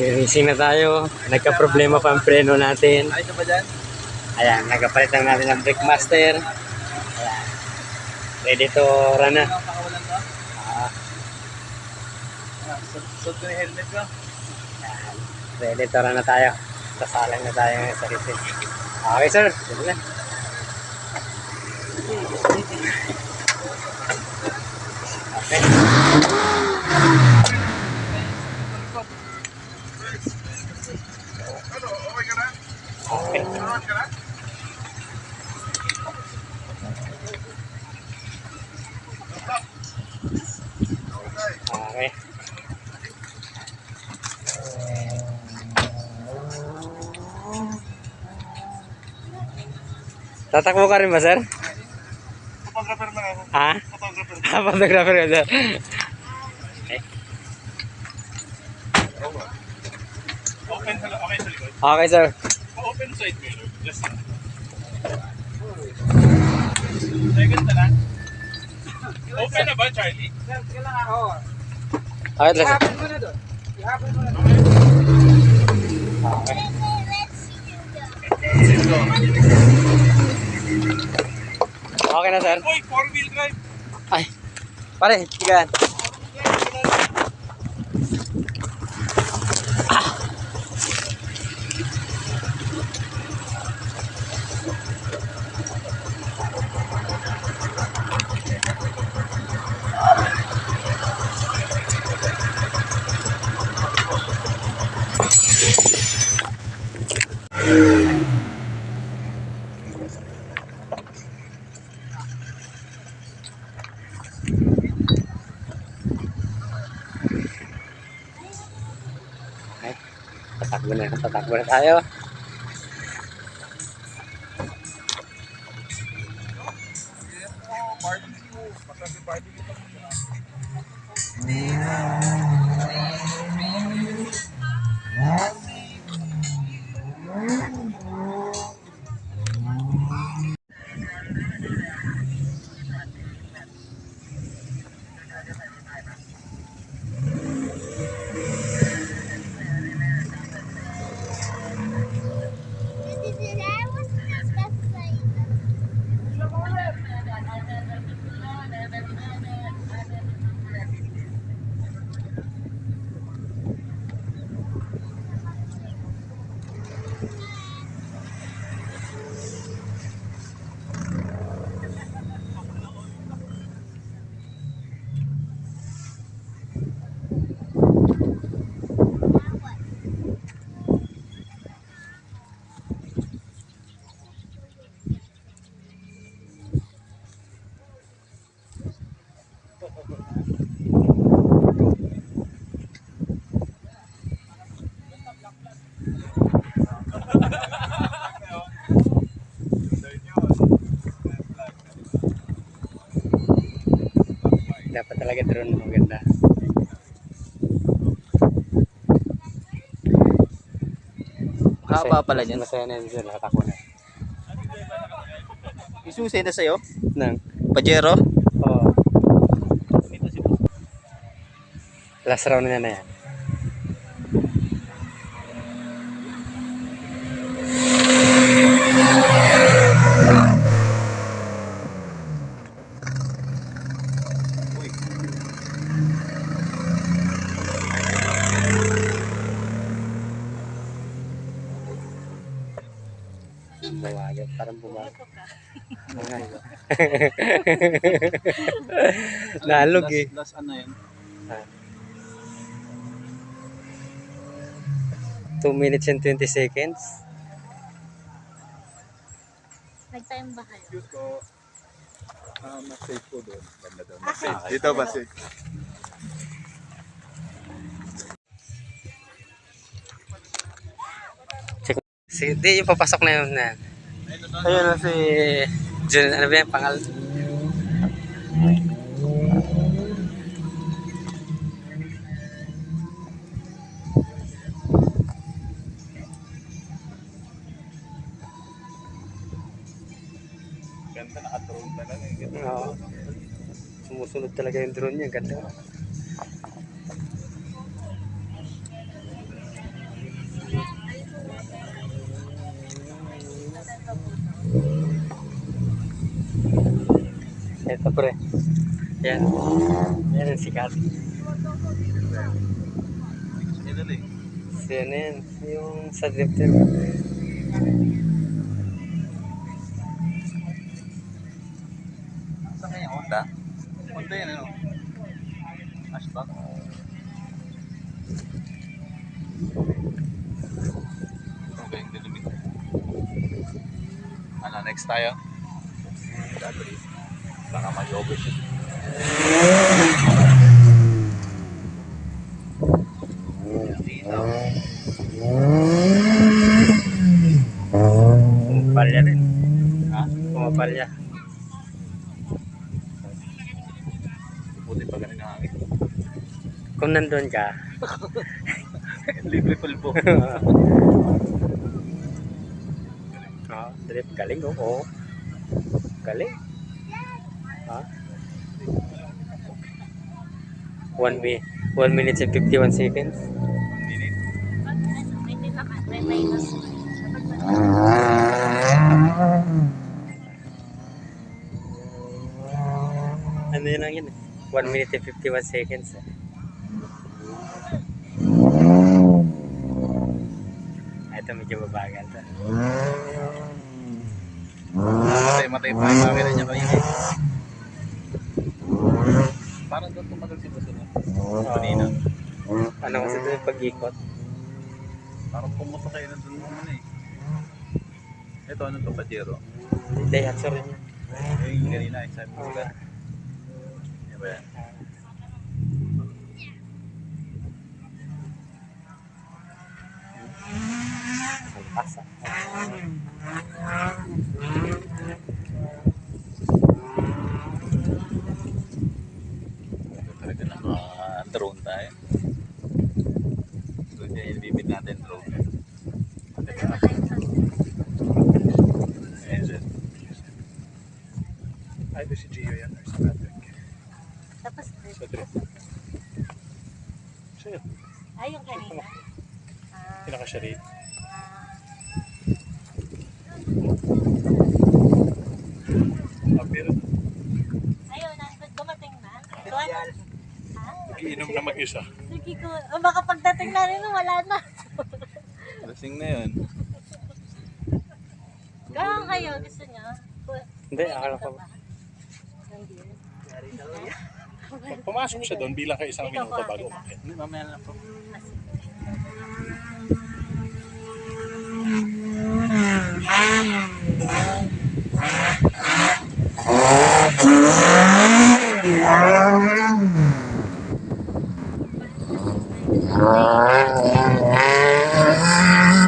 magre-racing na tayo. Nagka-problema pa ang preno natin. Ayos ba dyan? Ayan, nagapalit lang natin ng brake master. Ayan. Ready to run na. Ang? Ah, Sud ko yung helmet ko. ayan. Ready to run na tayo. Sasalang na tayo sa racing. Okay sir, sige na. Okay. Tatakbo ka rin ba, sir? Photographer lang ako. Ha? Photographer. Ah, photographer ka, sir. Okay. Open sa okay sa likod. Okay, sir. Open side mirror. Just Second na lang. Open na ba, Charlie? Okay, lang, sir. Ihapon mo na doon. Ihapon mo na doon. Okay. Okay na, sir. Uy, four-wheel drive. Ay. Pare, tigaan. Tatakbo na, tatakbo na tayo. Talaga drone maganda. Haba pala niyan. Masaya na yun sir, nakatakbo na. Isusi na sa'yo. Nang, Pajero. oh, last round na na yan. Nalog eh. Last, last ano yun? 2 minutes and 20 seconds. Nag-time ba kayo? Cute ko. Ah, mas safe ko doon. Ganda doon. Mas safe. Dito ba safe? Si, di, yung papasok na yun na. Ayun na si Jun, ano ba yan, pangal... Ganda naka-drone talaga. eh. Oo. Sumus sumusunod talaga yung drone niya. Ganda. Ito pre. Yan. Yan ang sikat. So, yan yan. Yung sa drifter. Honda yan ano? Ashback? Okay, yung dilimit. Ano, next tayo? Baka mag-overshoot. Dito. Pumapalya rin. Ha? Pumapalya. Buti pa ganun ang hangin. Kung nandun ka, Libre pulpo. ah, drip, galing oh. Oo. Galing. Ha? One, mi one minute and 51 seconds. Minute. Pag ano, may minus. 1 minute and 51 seconds. eh. Ito medyo mabagal to. Matay, matay pa yung camera niya kanina. Parang doon tumagal si Baso na. Kanina. Ano kasi ito yung pag-ikot? Parang pumunta kayo na doon naman eh. Ito, ano to, Pajero? Daihatsu rin yun. Eh, yung kanina, eh, sabi ko ba? Yan ba yan? Ang pasa. Ito talaga ng mga drone tayo. So, dyan yung bibit natin drone. Ay, doon si Gio yan. Or si Patrick. Tapos, Sa trip. Siya yun. ay, yung kanina. Ah, Pinaka-siya rate. Ah, pero ayun, na- dumating na. Doon, ha? Nagiinom na mag-isa. Sige ko, oh, baka pagdating na rin, wala na. Lasing na yun. Kaya kayo, gusto niyo? Hindi, akala ko. Pag pumasok siya doon, bilang ka isang minuto bago umakit. Hindi, mamaya na po. Ba't na iba yung tsura? Parang naging white. Two minutes and 23 seconds. 23 seconds.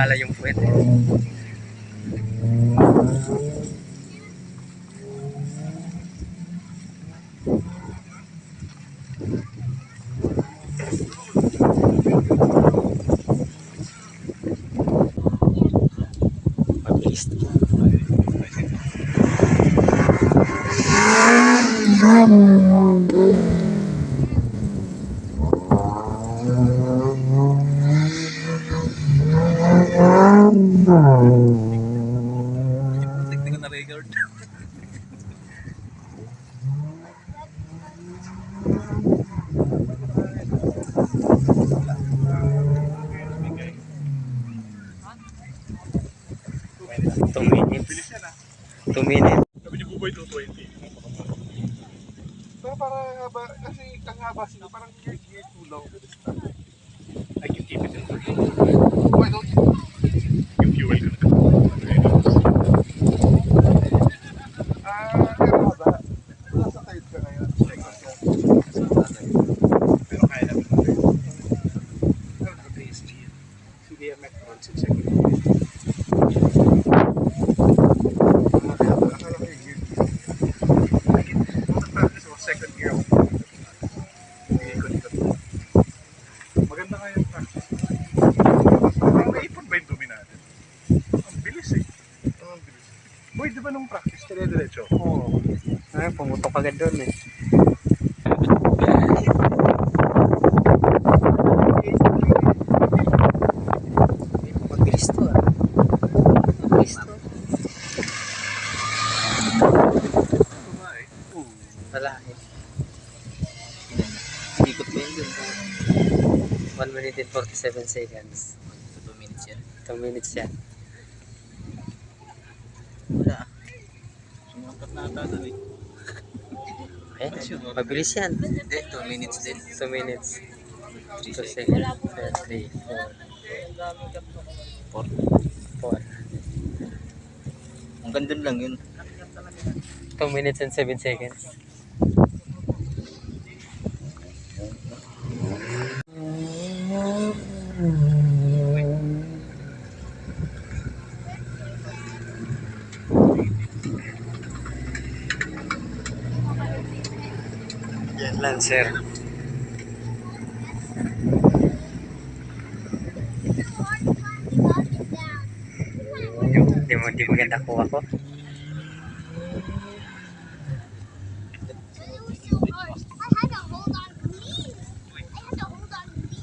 Kusang pumapala yung puwet. Mabilis. Hindi ko na record. Two minutes. Two minutes. Sabi ni Buboy 220. Pero parang haba, kasi ang haba sila, parang year too long. I can keep it in once in second. Practice o second year ako. Iikot-ikot. Maganda nga yung practice. Parang naipon ba yung dumi natin? Ang bilis eh. Ang bilis. Boy, di ba nung practice, dire-diretso? Oo. Ay, pumutok agad doon eh. Mabilis to ah. Mabilis to. Wala eh. Ikot ba yun dun? 1 minute and 47 seconds. 2 minutes yan. 2 minutes yan. Wala. Sumapat na ata dun eh. Eh, mabilis yan. Hindi, 2 minutes din. 2 minutes. 3 2 seconds. seconds. 3, 4, 4. Hanggang dun lang yun. 2 minutes and 7 seconds. Yan lang, sir. Di mo, di maganda kuha ko. I had to hold on to me. I had to hold on to me.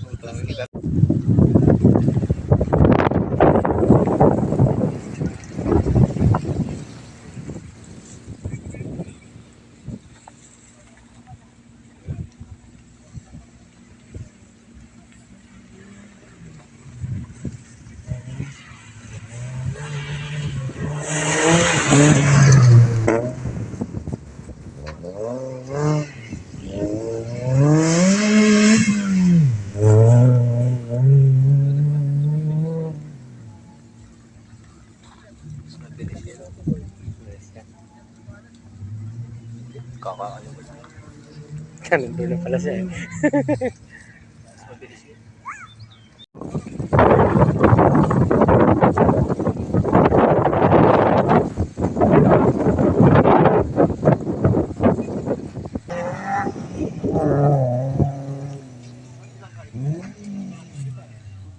Kakaano mo. Ganun dulo pala siya eh.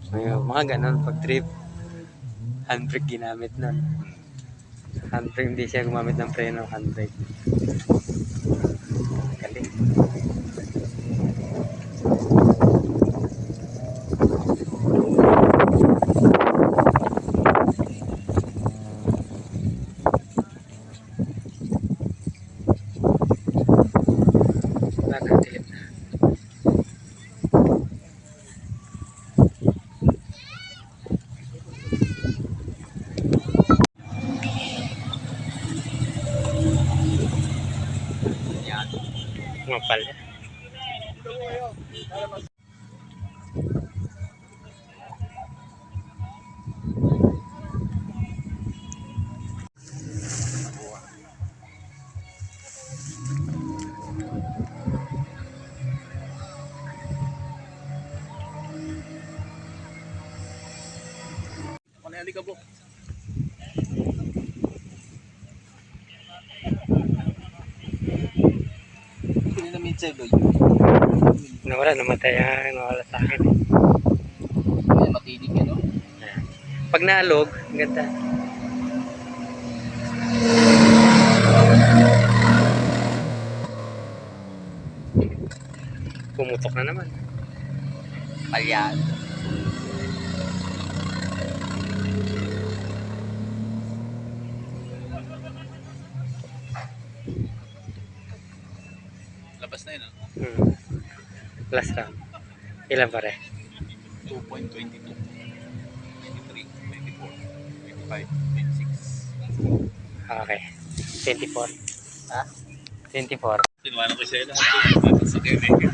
Ayun, mga ganun pag trip. Handbrake ginamit nun. Handbrake, hindi siya gumamit ng preno, handbrake. Na halika po. Nawala, namatay ang nawala sa akin. Kaya matinig yan, no? Ayan. Pag naalog, ang ganda. Pumutok na naman. Palyan. Labas na yun, ah. Hmm. Last round. Ilan pare? 2.22. 23, 24, 25, 26. Okay. 24. Ha? 24. Tinuwanan ko siya lahat. Sa kaibigan.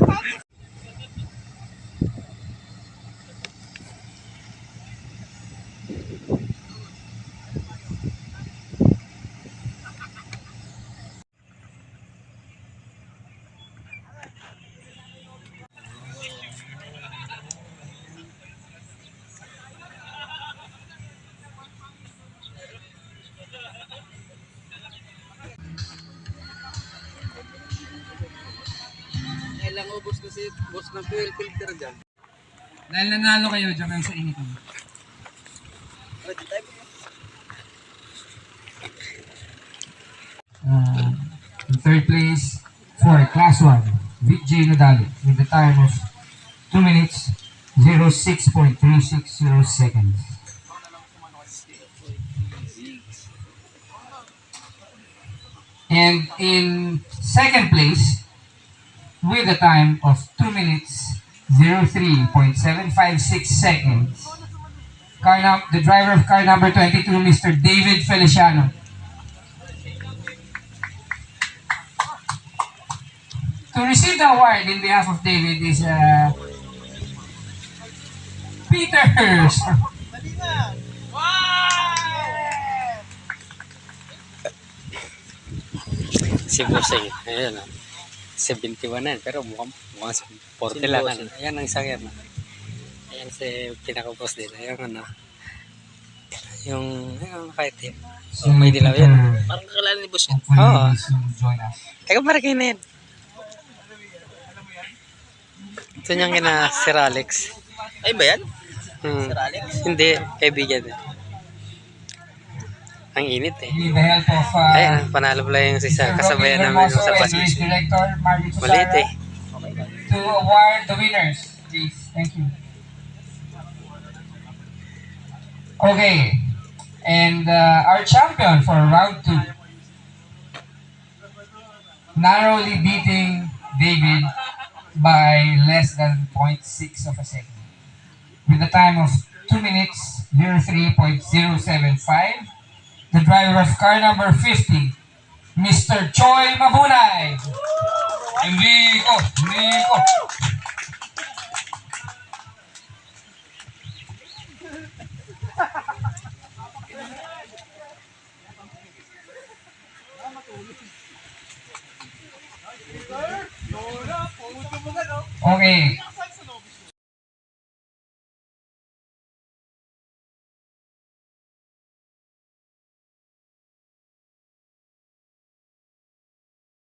Kasi boss ng fuel filter dyan. Dahil nanalo kayo, dyan kayo sa init. Uh, in third place for Class 1, Vic J. Nadali with the time of 2 minutes 06.360 seconds. And in second place, with a time of 2 minutes 03.756 seconds, car num- the driver of car number 22, Mr. David Feliciano. To receive the award in behalf of David is uh, Peters. Si Bossing. Ayan ah. 71 na yan. Pero mukhang, mukhang 40 lang. Ano. Ayan ang isang yan. ah. Ayan si pinaka-boss din. Ayan ano. Yung, yung kahit yun. Oh, may dilaw yan. Parang kakilala ni boss yan. Oo. Teka, parang kayo na yan. Ito niyang kina Sir Alex. Ay ba yan? Hmm. Sir Alex? Hindi, kaibigan. Ang init eh. With the help of uh, Ayan, panalo pala yung. Mr. Kasabayan namin yung sa Marvin Maliit eh. to award the winners. Please, thank you. Okay, and uh, our champion for round two, narrowly beating David by less than 0.6 of a second, with a time of 2 minutes 03.075. The driver of car number 50, Mr. Choi Mabunay. Enrico, Enrico. Okay,